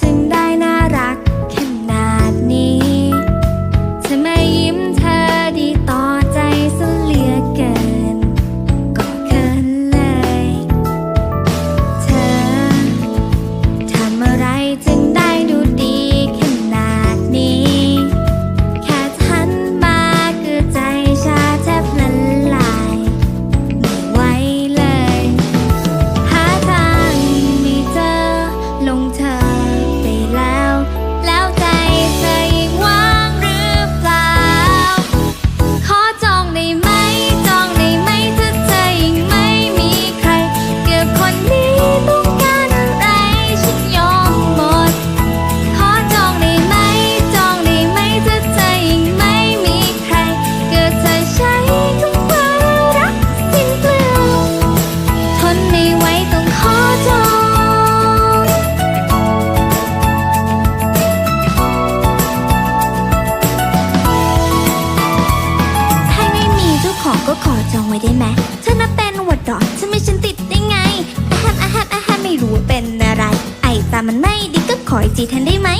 จึงได้นะ อก็ขอจองไว้ได้ไหมเธอน่ะเป็นวัดดอกทำไมฉันติดได้ไงอาแฮมอาแฮมอาแฮมไม่รู้ว่าเป็นอะไร ไอ้ตามันไม่ดีก็ขอจีแทนได้ไหม